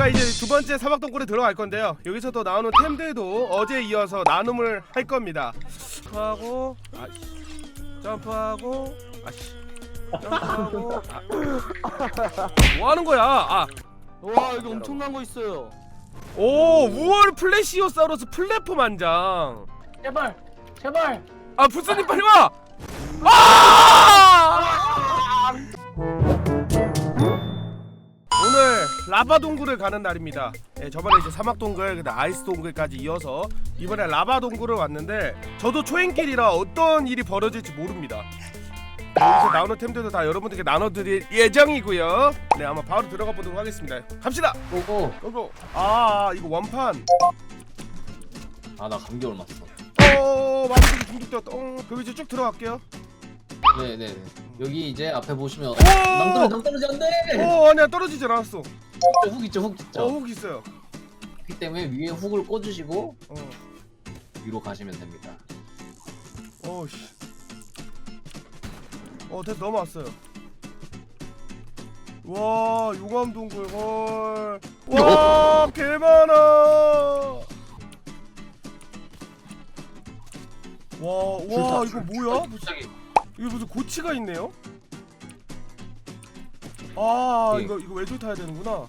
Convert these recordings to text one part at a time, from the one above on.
저희가 이제 두 번째 사막 동굴에 들어갈 건데요. 여기서 또 나오는 템들도 어제 이어서 나눔을 할 겁니다. 점프하고 아씨 점프하고 아씨 점프하고 아. 뭐 하는 거야? 아. 와 여기 엄청난 거 있어요. 오 우월 플래시오사우루스 플랫폼 한 장. 제발 제발. 아 부스님 빨리 와. 아! 라바 동굴을 가는 날입니다. 예, 저번에 이제 사막 동굴, 그다음 아이스 동굴까지 이어서 이번에 라바 동굴을 왔는데 저도 초행길이라 어떤 일이 벌어질지 모릅니다. 여기서 나오는 템들도 다 여러분들께 나눠드릴 예정이고요. 네, 한번 바로 들어가 보도록 하겠습니다. 갑시다. 고고. 고고. 아, 이거 원판. 아나 감기 올랐어. 어, 마음속에 중독되었다. 어, 그럼 이제 쭉 들어갈게요. 네네네. 여기 이제 앞에 보시면 오! 낭떠러지 낭떠러지 안 돼. 어, 아니야 떨어지지 않았어. 훅 있죠 훅 있죠. 어, 혹 있어요. 그렇기 때문에 위에 훅을 꽂으시고 어, 위로 가시면 됩니다. 어, 씨. 어, 됐 넘어왔어요. 와, 용암 동굴 헐. 와, 개 많아. 와, 와, 이거 뭐야? 갑자기 이거 무슨 고치가 있네요? 아, 예. 이거 이거 외줄 타야 되는구나.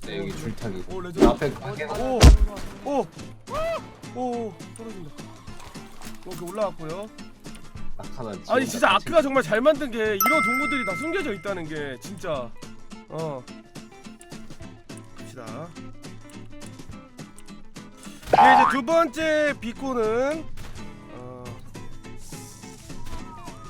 네 여기 줄타기. 오, 그 레전드. 앞에 가게 오, 오, 오, 떨어진다. 이렇게 올라왔고요. 낙하산. 아니 진짜 아크가 정말 잘 만든 게 이런 동물들이 다 숨겨져 있다는 게 진짜 어 갑시다 이게 이제 두 번째 비코는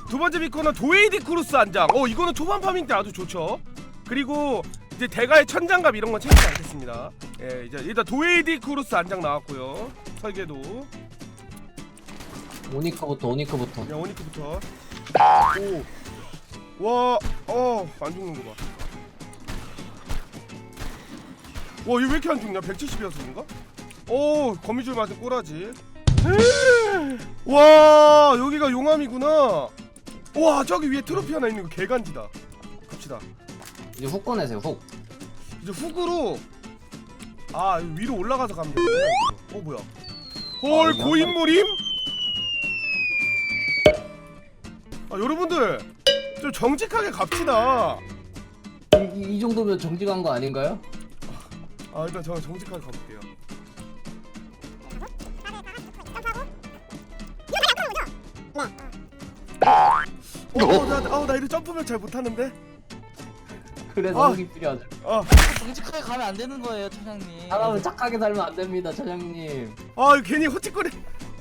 두 번째 비코는 도에이디 크루스 한 장. 어 이거는 초반 파밍 때 아주 좋죠. 그리고 이제 대가의 천장갑 이런 건 챙기지 않겠습니다. 예 이제 일단 도에이디 크루스 한 장 나왔고요. 설계도. 오니커부터 오니커부터. 야 오니크부터. 오 와 어 안 죽는 거 봐. 와 이거 왜 이렇게 안 죽냐? 170이어서 그런가 오 거미줄 맞은 꼬라지. 와 여기가 용암이구나 와 저기 위에 트로피 하나 있는 거 개간지다 갑시다 이제 훅 꺼내세요 훅. 이제 훅으로 아 위로 올라가서 가면 되구나 이거. 어 뭐야 헐 아, 고인물임? 아 여러분들 좀 정직하게 갑시다 이, 이, 이 정도면 정직한 거 아닌가요? 아 일단 저 정직하게 가볼게요 어, 나, 어, 나 이거 점프를 잘 못하는데? 그래서 아. 훅이 필요하죠. 아, 정직하게 가면 안 되는 거예요, 차장님. 사람은 착하게 살면 안 됩니다 차장님. 아, 이거 괜히 허짓거리.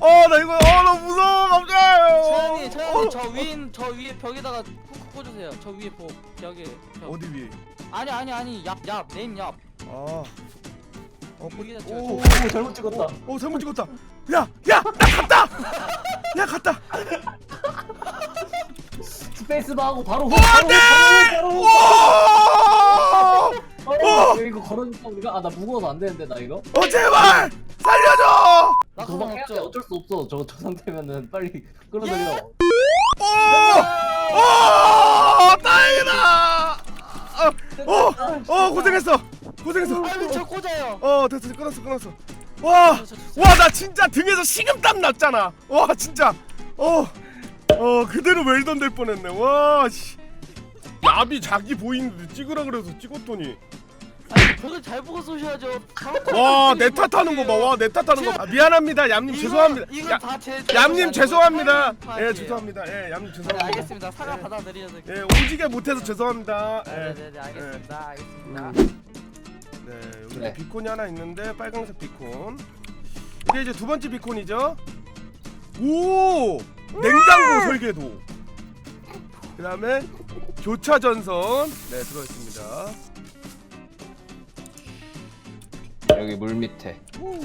아, 나 이거, 아, 나 무서워, 갑자기. 차장님, 차장님 어, 저 위인 저 위에 벽에다가 훅 꽂으세요. 저 위에 벽 벽에 벽. 어디 위에? 아니 아니 아니 얍 얍 네임 얍. 아, 어, 여기다 오. 오, 오 잘못 찍었다. 오, 잘못 찍었다. 야, 야, 나 갔다. 야, 갔다. 스페이스바 하고 바로 훅. 오, 바로 안 돼! 바로 바로. 와! 어, 이거 걸어줄까 우리가? 아 나 무거워서 안 되는데 나 이거. 어, 제발 살려줘. 나 그거 도망해야 돼 없죠. 어쩔 수 없어. 저거 저 상태면은 빨리 끌어들여. 오, 오, 다행이다. 어, 어, 어, 고생했어. 고생했어. 아니 저 꽂아요. 어, 됐어, 끊었어, 끊었어. 와, 저, 저, 저, 와, 나 진짜 등에서 식은땀 났잖아. 와, 진짜. 어, 어, 그대로 웰던 될 뻔했네. 와, 씨. 야비 자기 보이는데 찍으라 그래서 찍었더니 아니 벽을 잘 보고 쏘셔야죠. 와내 탓하는 거 봐. 와 내 탓하는 거. 봐. 아, 미안합니다. 얌님 죄송합니다. 이건 야, 다제 얌님 죄송합니다. 예 죄송합니다. 예 얌님 네, 죄송합니다. 알겠습니다. 사과 예. 받아들여서. 예 오지게 못해서 죄송합니다. 예. 네네네 알겠습니다. 알겠습니다. 네 여기 네. 비콘이 하나 있는데 빨강색 비콘. 이게 이제 두 번째 비콘이죠. 오 냉장고 설계도. 그다음에 교차 전선 네 들어 있습니다. 여기 물 밑에. 오,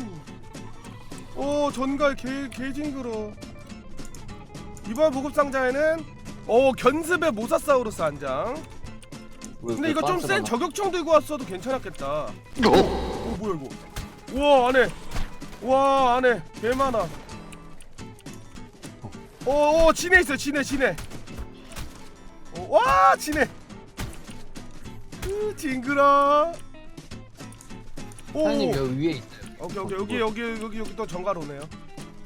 오 전갈 개, 개 징그러. 이번 보급 상자에는 어 견습의 모사사우루스 한 장. 근데 이거 좀센 저격총 들고 왔어도 괜찮았겠다. 오 뭐야 이거? 우와 안에 와 안에 개 많아. 오오 진해 있어 진해 진해. 어, 와 진해. 으, 징그러. 오 사장님 여기 위에 있어요. 오케이 오케이 여기 여기 여기 여기 또 정갈 오네요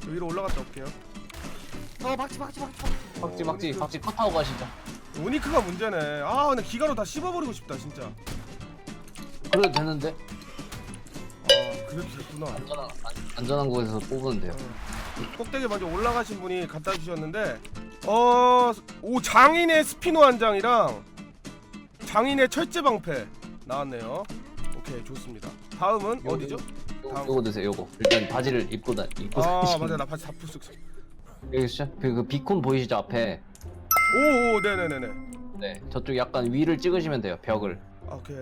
여기로 올라갔다 올게요 어 박치 박치 박치 박지 박지 오니크. 박지 컷 타고 가시죠. 오니크가 문제네 아 근데 기가로 다 씹어버리고 싶다 진짜 그래도 되는데 아 그래도 됐구나 안전한 안- 안전한 곳에서 뽑으면 돼요. 꼭대기 먼저 올라가신 분이 갖다 주셨는데 어오 장인의 스피노 한 장이랑 장인의 철제 방패 나왔네요 오케이 좋습니다 다음은 요거, 어디죠? 요거, 다음. 요거 드세요. 요거 일단 바지를 입고 다 입고 아 맞아 나 바지 다 부스 여기 시작. 그, 그 비콘 보이시죠 앞에? 오오 네네네네 네. 저쪽 약간 위를 찍으시면 돼요. 벽을. 오케이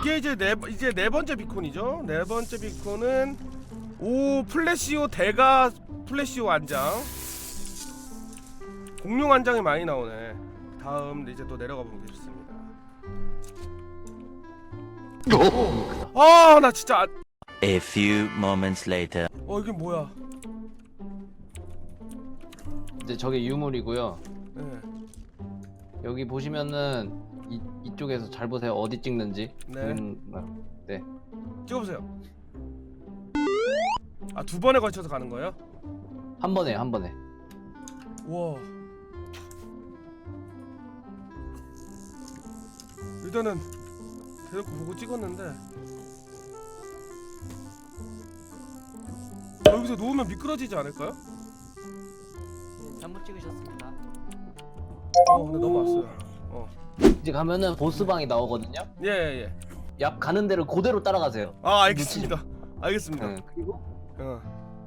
이게 이제 네 번- 이제 네 번째 비콘이죠 네 번째 비콘은 오 플래시오 대가 플래시오 안장 공룡 안장이 많이 나오네 다음 이제 또 내려가 보겠습니다 아나 진짜 안- A few moments later. 어 이게 뭐야 이제 저게 유물이고요. 네. 여기 보시면은 이, 이쪽에서 잘 보세요. 어디 찍는지. 네. 음, 아, 네. 찍어보세요 아 두 번에 걸쳐서 가는 거예요? 한 번에 한 번에. 와. 일단은 대놓고 보고 찍었는데 여기서 놓으면 미끄러지지 않을까요? 네, 잘못 찍으셨습니다 어 근데 넘어왔어요 어. 이제 가면은 보스방이 나오거든요. 예 예 예. 약 가는 데를 그대로 따라가세요. 아 알겠습니다 알겠습니다 네. 그리고 어.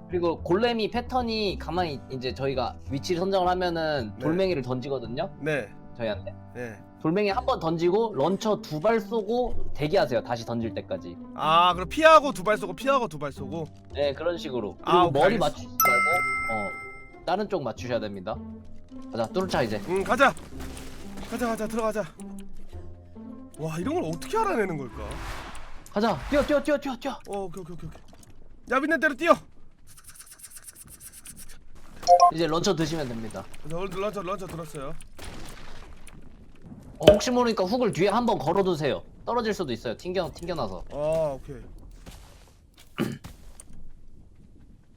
그리고 골렘이 패턴이 가만히 이제 저희가 위치를 선정을 하면은 네. 돌멩이를 던지거든요. 네 저희한테. 네. 돌멩이 한 번 던지고 런처 두 발 쏘고 대기하세요. 다시 던질 때까지. 아 그럼 피하고 두 발 쏘고 피하고 두 발 쏘고 네 그런 식으로. 그리고 아, 오케이, 머리 알겠어. 맞추지 말고 어 다른 쪽 맞추셔야 됩니다. 가자 뚫자 이제. 응 가자 가자 가자 들어가자 와 이런 걸 어떻게 알아내는 걸까? 가자 뛰어 뛰어 뛰어 뛰어 뛰어. 어 오케이 오케이 오케이 오케이 야 있는 대로 뛰어 이제 런처 드시면 됩니다. 런처 런처 런처 들었어요 어, 혹시 모르니까 훅을 뒤에 한 번 걸어두세요. 떨어질 수도 있어요. 튕겨 튕겨나서. 아 오케이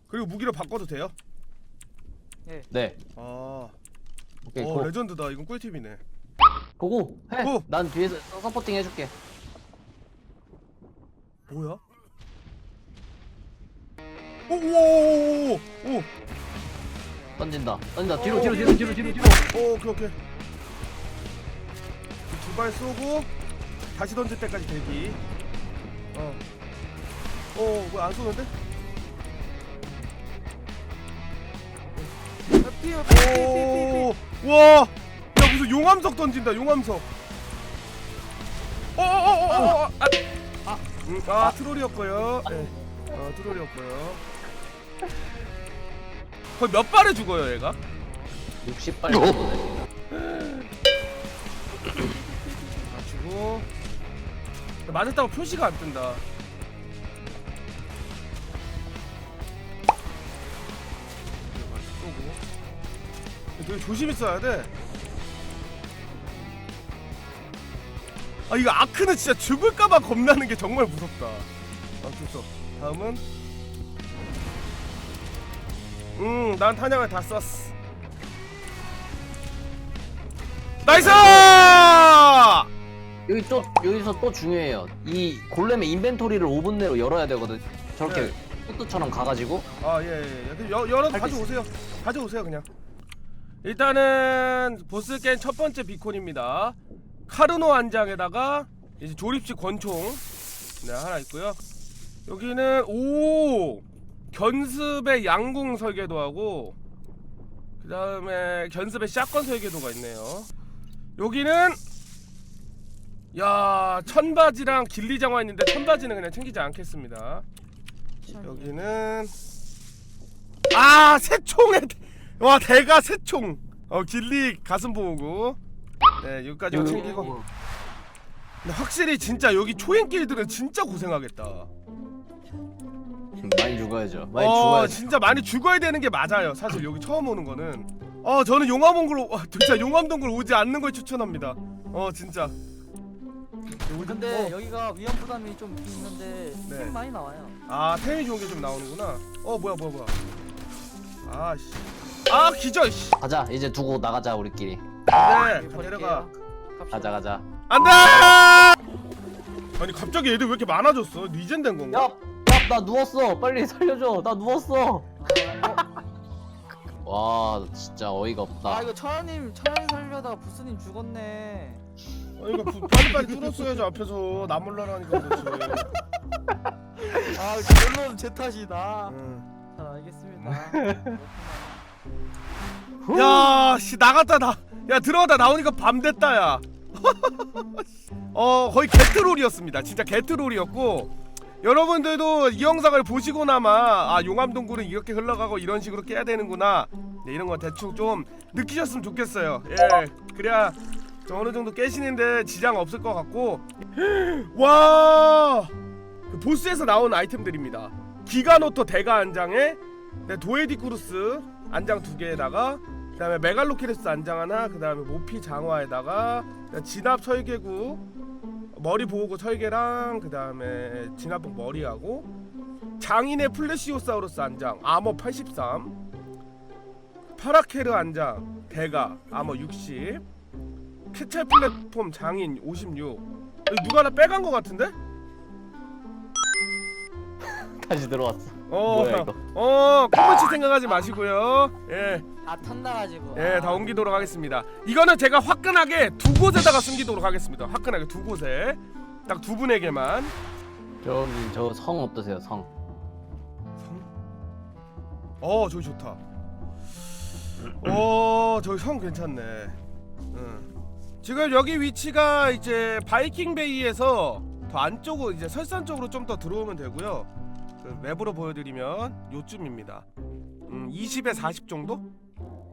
그리고 무기로 바꿔도 돼요? 네. 아 오케이 어, 고. 레전드다 이건 꿀팁이네 고고 해. 고. 난 뒤에서 서포팅 해줄게. 뭐야? 오 오 오 오오 던진다. 던진다. 뒤로 어. 뒤로 뒤로 뒤로 뒤로 뒤로. 오 오케이 오케이 두 발 쏘고 다시 던질 때까지 대기 어어뭐안 쏘는데? 아, 피어 피어 피어 피어 오, 와, 야 무슨 용암석 던진다, 용암석. 어어어어어, 아, 아, 음, 아 트롤이었고요. 네, 어 트롤이었고요. 거의 몇 발에 죽어요, 얘가? 60발 정도 됩니다. 맞추고 맞았다고 표시가 안 뜬다. 되게 조심히 써야 돼. 아 이거 아크는 진짜 죽을까봐 겁나는 게 정말 무섭다. 아 좋어. 다음은 음, 난 탄약을 다 썼어. 나이스! 여기 또 여기서 또 중요해요. 이 골렘의 인벤토리를 5분 내로 열어야 되거든. 저렇게 네. 포트처럼 가가지고 아, 예, 예. 예. 여, 열어 할수 가져오세요. 가져오세요, 그냥. 일단은 보스 게임 첫 번째 비콘입니다. 카르노 한 장에다가 이제 조립식 권총 네, 하나 있고요. 여기는 오! 견습의 양궁 설계도 하고 그 다음에 견습의 샷건 설계도가 있네요. 여기는 야, 천바지랑 길리장화 있는데 천바지는 그냥 챙기지 않겠습니다. 여기는 아 새총에 와 대가 새총 어 길리 가슴 보고 네 여기까지 여기- 챙기고. 근데 확실히 진짜 여기 초행 길들은 진짜 고생하겠다. 많이 죽어야죠. 많이 어 죽어야죠. 진짜 많이 죽어야 되는 게 맞아요. 사실 여기 처음 오는 거는. 어 저는 용암동굴 와, 진짜 용암동굴 오지 않는 걸 추천합니다. 어 진짜. 여기 근데 어. 여기가 위험 부담이 좀 있는데 네. 템 많이 나와요. 아 템이 좋은 게 좀 나오는구나. 어 뭐야 뭐야 뭐야. 아씨. 아 기절 씨. 가자. 이제 두고 나가자 우리끼리 안돼 버릴게요. 내려가. 가자 가자 안돼 아니 갑자기 애들 왜 이렇게 많아졌어 리젠 된 건가? 야야나 누웠어 빨리 살려줘 나 누웠어 와 진짜 어이가 없다 아 이거 천연님 천연 살려다가 부스님 죽었네. 아니 이거 부- 빨리빨리 뚫었어야지 앞에서 나 몰라라니까 그렇지 아 결론 제 탓이다. 응. 자 알겠습니다. 야 씨 나갔다 나 야 들어가다 나오니까 밤 됐다 야. 어 거의 게트롤이었습니다. 진짜 게트롤이었고 여러분들도 이 영상을 보시고나마 아 용암동굴은 이렇게 흘러가고 이런 식으로 깨야 되는구나 네, 이런 거 대충 좀 느끼셨으면 좋겠어요. 예 그래야 좀 어느 정도 깨시는데 지장 없을 것 같고 와그 보스에서 나온 아이템들입니다. 기가노토 대가 안장에 네, 도에디쿠루스 안장 두 개에다가 그 다음에 메갈로키레스 안장 하나 그 다음에 모피 장화에다가 진압 설계구 머리 보호구 설계랑 그 다음에 진압복 머리하고 장인의 플래시오사우루스 안장 아머 83 파라케르 안장 대가 아머 60 캐찰 플랫폼 장인 56 이거 누가 하나 빼간 것 같은데? 다시 들어왔어 어, 뭐야 이거 어, 콩물치 생각하지 마시고요. 예, 다 탔나가지고. 예, 다 옮기도록 하겠습니다. 이거는 제가 화끈하게 두 곳에다가 숨기도록 하겠습니다. 화끈하게 두 곳에 딱 두 분에게만. 저기 저 성 어떠세요 성 어, 저기 좋다. 어, 저기 성 괜찮네. 응. 지금 여기 위치가 이제 바이킹 베이에서 더 안쪽으로 이제 설산 쪽으로 좀 더 들어오면 되고요. 그 맵으로 보여드리면 요쯤입니다. 음, 20에 40 정도?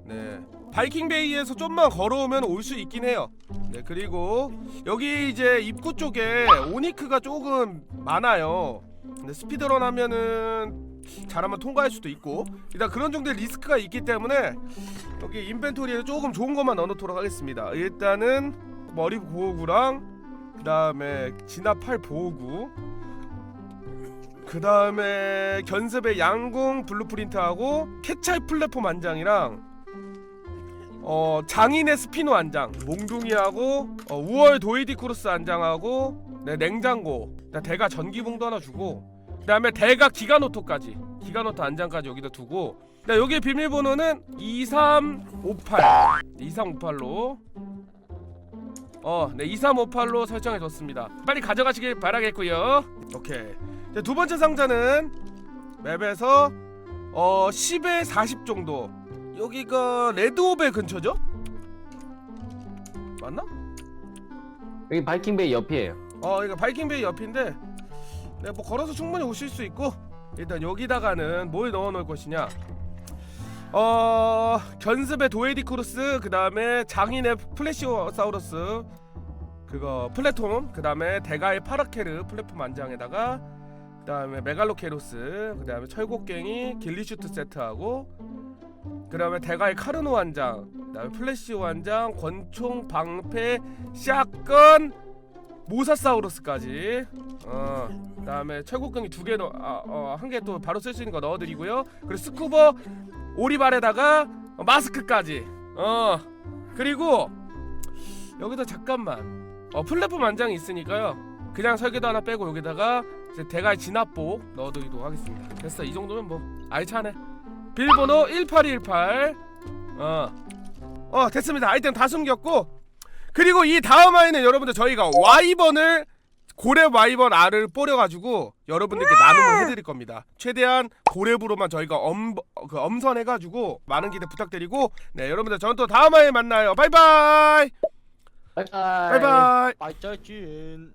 네. 바이킹 베이에서 좀만 걸어오면 올 수 있긴 해요. 네, 그리고 여기 이제 입구 쪽에 오니크가 조금 많아요. 근데 스피드런 하면은 잘하면 통과할 수도 있고 일단 그런 정도의 리스크가 있기 때문에 여기 인벤토리에 조금 좋은 것만 넣어놓도록 하겠습니다. 일단은 머리 보호구랑 그 다음에 진압할 보호구 그 다음에 견습의 양궁 블루프린트하고 캐찰 플랫폼 안장이랑 어 장인의 스피노 안장 몽둥이하고 어, 우월 도이디쿠루스 안장하고 네, 냉장고 나 대가 전기봉도 하나 주고 그 다음에 대가 기가노토까지 기가노토 안장까지 여기다 두고 나 여기 비밀번호는 2358 2358로 어, 네 2358로 설정해 뒀습니다. 빨리 가져가시길 바라겠고요. 오케이. 이제 두 번째 상자는 맵에서 어 10에 40 정도. 여기가 레드오벨 근처죠? 맞나? 여기 바이킹베이 옆이에요 어, 이거 바이킹베이 옆인데 네, 뭐 걸어서 충분히 오실 수 있고 일단 여기다가는 뭘 넣어 놓을 것이냐? 어, 견습의 도에디쿠루스 그 다음에 장인의 플래시오사우루스 그거 플랫폼 그 다음에 대가의 파라케르 플랫폼 안장에다가 그다음에 메갈로케로스 그다음에 철곡갱이 길리슈트 세트하고 그다음에 대가의 카르노 한 장 그다음에 플래시오 한 장 권총 방패 샷건 모사사우루스까지. 어 그다음에 철곡갱이 두 개 넣어 어, 한 개 또 바로 쓸 수 있는 거 넣어드리고요. 그리고 스쿠버 오리발에다가 어, 마스크까지. 어 그리고 여기다 잠깐만. 어 플랫폼 안장이 있으니까요 그냥 설계도 하나 빼고 여기다가 이제 대가의 진압복 넣어드리도록 하겠습니다. 됐어. 이 정도면 뭐 알차네 비밀번호 1818 어. 어 됐습니다. 아이템 다 숨겼고. 그리고 이 다음 아이는 여러분들 저희가 와이번을 고래 와이번 알을 뿌려가지고 여러분들께 나눔을 해드릴 겁니다. 최대한 고래부로만 저희가 엄, 그 엄선해가지고 많은 기대 부탁드리고 네 여러분들 저는 또 다음 화에 만나요. 바이바이 바이바이 바이바이. 발자진.